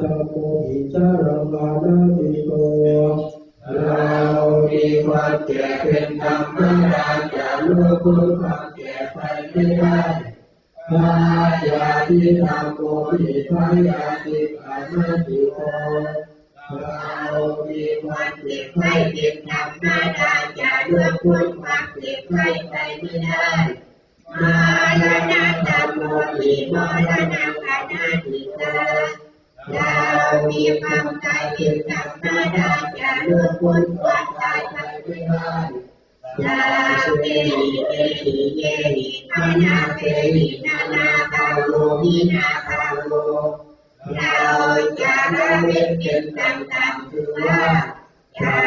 ธรรมโมหิจารมานาติโกเรามีความแก่เป็นธรรมดาจะรู้คุณความแก่ไปไม่ได้พายาทิธรรมโมหิพายาทิปานาติโกเรามีความเจ็บไข้เป็นธรรมดาจะรู้คุณความเจ็บไข้ไปไม่ได้มารณะธรรมโมหิมรณะปานาติโกเรามีความตายเป็นธรรมดาจะเลือคนความตายไปไม่ได้ลาเวหิเอหิเยหิอานาเวหินานาคาโลหินาคาโลเราจะละเว้นเป็นตางๆคือว่าอย่า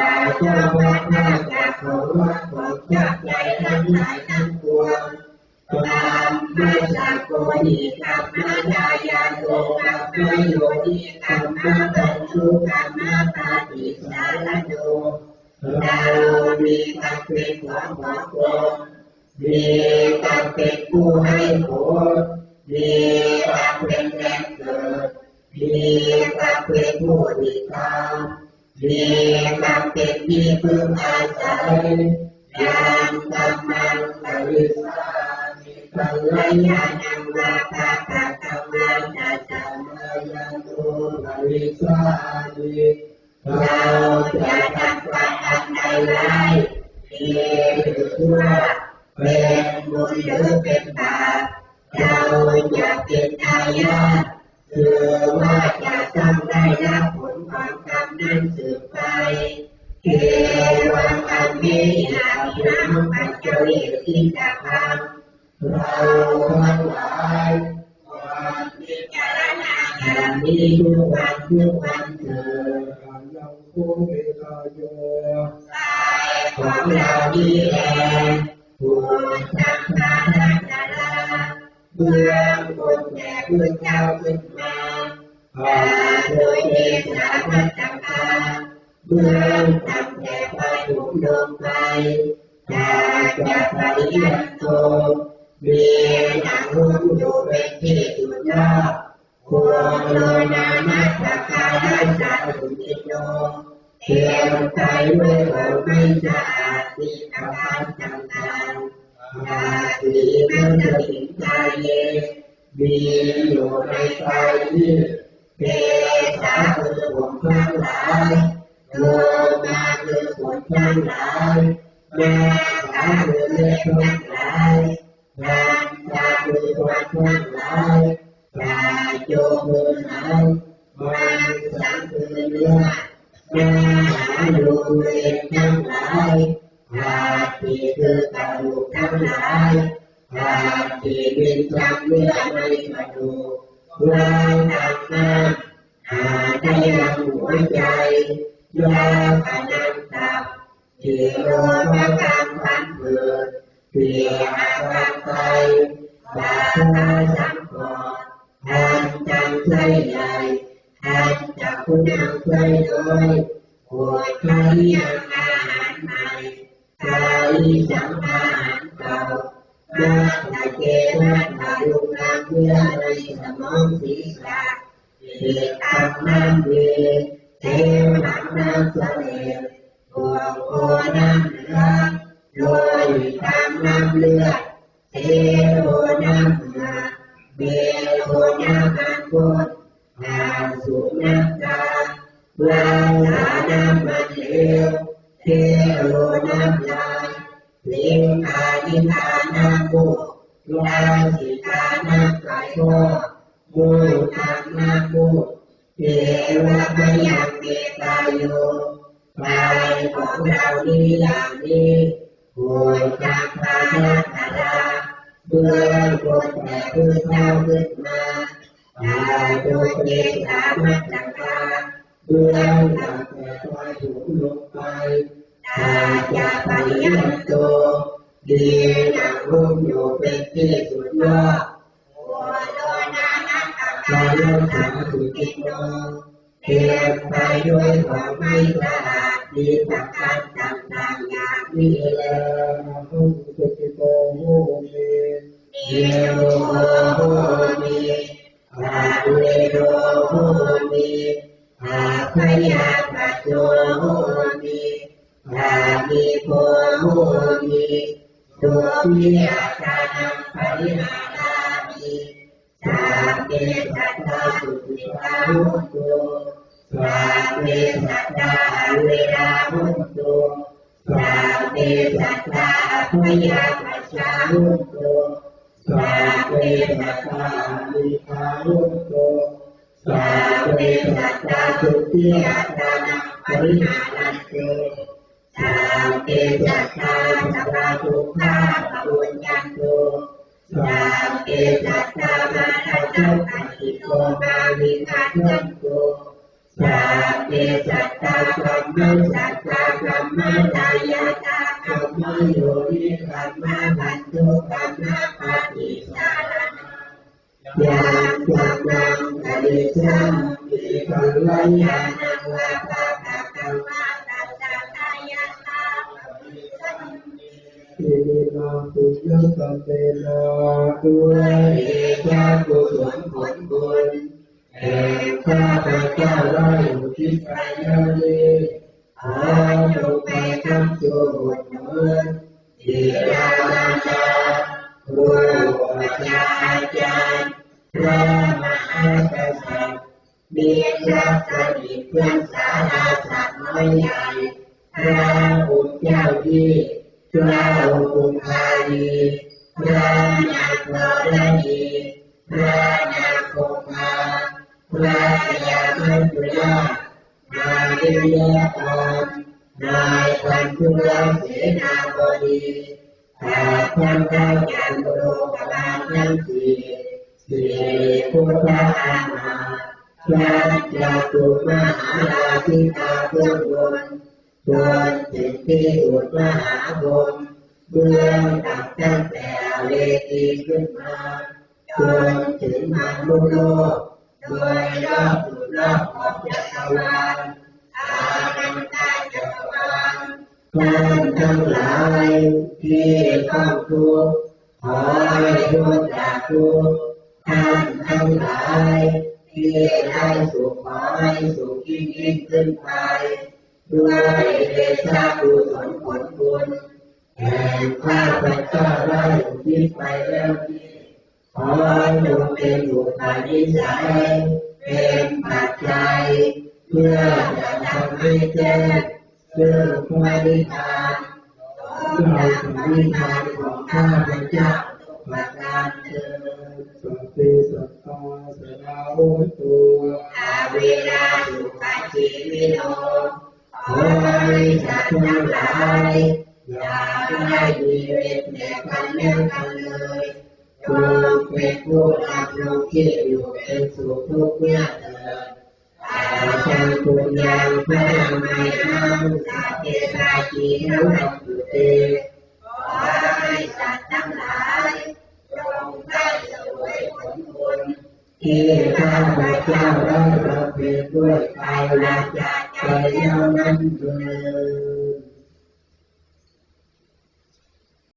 จ้าวัดหน้าจากขอวัดของจักใจทั้งหลายทั้งปวงตามไม่สักโกหิกรรม มีกรรมเป็นของของตนมีกรรมเป็นผู้ให้ผลมีกรรมเป็นแรงเกิดมีกรรมเป็นผู้ติดตามมีกรรมเป็นที่พึ่งอาศัยยังกรรมันปริสา ปัญญาณังวาตาตาตมาตาตามายังโตภริสานิเราจะทำความอัน ใดร้ายดีหรือชั่วเป็นบุญหรือเป็นบาปเราจะเป็นทายาทคือว่าจะต้องได้รับผลของกรรมนั้นสืบไปเทวังอันนี้อาภิรัมปัจจวิสิตาพังเราทั้งหลายความพิจารณาอย่างนี้ทุกวันทุกวันเถิดอายังโคเมตายกาย ของเรานี่แหละผู้สังฆาราชาเบื้องบนแด่พระเจ้าขึ้นมาแต่โดยเดชะพัฒนาเบื้องต่ำแด่ไปถูกลงไปแต่จะไปยัติโตมีหนังหุ้มอยู่เป็นที่สุดยอดควรโลนานัสกาลสัตุจิโนเทียมใจด้วยโอไม่ ราศีมันจะถึงใจเยมีอยู่ในใจที่เทสาคือผมทั้งหลายโลมาคือผลทั้งหลายแม่ขาคือเล็กทั้งหลาย นางตาคือวันทั้งหลายตาโยมือหายมันสังคือเนื้อนาหาดูเองทั้งหลายหาที่คือกระดูกทั้งหลาย หาที่เป็นจำเนื้อในกระดูกวางตัดน้ำหาได้ยังหัวใจยาขนันตับที่โรคการพันเกิด เพียอาการไปบาตาสังกอดทานจังใจใหญ่ทานจากคุณนางใจน้อยปวดใครยังอาหารใหม่ใครสังอาหารเก่า นาตาเกนาตาลุนางเมื่อในสมองศีรษะเหตุทำน้ำเวเทวหนังน้ำเสลดปวโคน้ำเหลือโดยทางน้ำเลือดเทโอน้ำเหงื่อเบโอน้ำมันพุทธาสุน้ำตาลาลาน้ำมันเหลวเทโอน้ำลายลิงอานิทา น้ำบุลาสิทาน้ำไหลโมมูทางน้ำบุเทวะพยังเมตาโยกายของเรานี้อย่างนี้โวยจากพานาคาราเบื้องบนแต่พื้นเจ้าขึ้นมาตายโดยเดชามัจจกาเบื้องต่ำแต่คอยถูกลงไปตาจะปริยันโต ดีหนังรุ่มอยู่เป็นที่สุดยอดโอโลนานักกาโลธรรมสุกิโนเทียมไปด้วยความไม่สะอาดมีสังขารต่างๆอย่างนี้เลอาหุสุกิโตโหเมเยโมโหมี Tuhi akanam parihanami Sakti satta sukhita mutu Sakti satta avira mutu Sakti satta apaya pasya mutu Sakti satta avika mutu Sakti satta sukhita akanam parihanami Sakti satta สาเกสัตตาเวราหุโตสาเกสัตตาพยาปัจจาโตสาเวสัตตาลิคายุโตสสัตตาสุติยาตานังปริหารันเตสาเกสัตตาสัพพะปันติโตมาวิคันยันโตสาเกสัตตาสัมมาสัตตาสัมมาทายาตาสัมมาโยนิสัมมาปันโตสัมมาปฏิสารนังยามจักนังอริสัมปิปัลลยานังวะปะ นาปุญญสเตนะด้วย เอชากุศลผลบุญแห่งข้าพเจ้าได้อุทิศไปแล้วนี้ขอจงไปทั้งสู่บุญเมืองที่รามาจาครูปัญญาอาจารย์พระมหากษัตริย์มีรักสนิทเพื่อนสาราสัตว์น้อยใหญ่ พระยามัจจุราชนายเรียกรนายพันธุรังเสนาบดีข้าพเจ้าจันโรกบาลทั้งสี่สี่พุทธอามาพระจาตุมหาราชิกาเบื้องบนจนถึงที่สุดมหาพรหมเบื้องต่ำตั้งแต่เวทีขึ้นมาจนถึงมนุษย์โลก โดยรอบสุดรอบของจักรวาลอานันตจักรวาลท่านทั้งหลายที่ต้องทุกข์ขอให้พ้นจากทุกข์ท่านทั้งหลายที่ได้สุขขอให้สุขยิ่งยิ่งขึ้นไปด้วยเดชะกุศลผลบุญแห่งข้าพเจ้าได้อุทิศไปแล้วนี้ ขอจงเป็นบุญนิสัยเป็นปัจจัยเพื่อจะทำให้แจ้งซึ่งพระนิพพานเราพระนิพพานของข้าพเจ้าประการเถิดสัพเพสัตตาสนาโหตุอาเวลาสุขชีวิโนขอให้สัตว์ทั้งหลายอย่าได้มีเวรแก่กันและกันเลยจงเป็นผู้รับรู้ที่อยู่เป็นสุขทุกเมื่อเถิดอาชังปุญญังพระนามัยอังสัพเพตาจีทั้งหลาย Phước biết vô tham lâu kia dù em xuống thuốc nha thờ À trang cung nhang phá mai hăng Dạ kê ba chí nấu lòng tử tê Oai sạt tăng lại, Trong tay sợi Khi cao và cao đông Lộc việc đuổi Tài là cha trời yêu năm vừa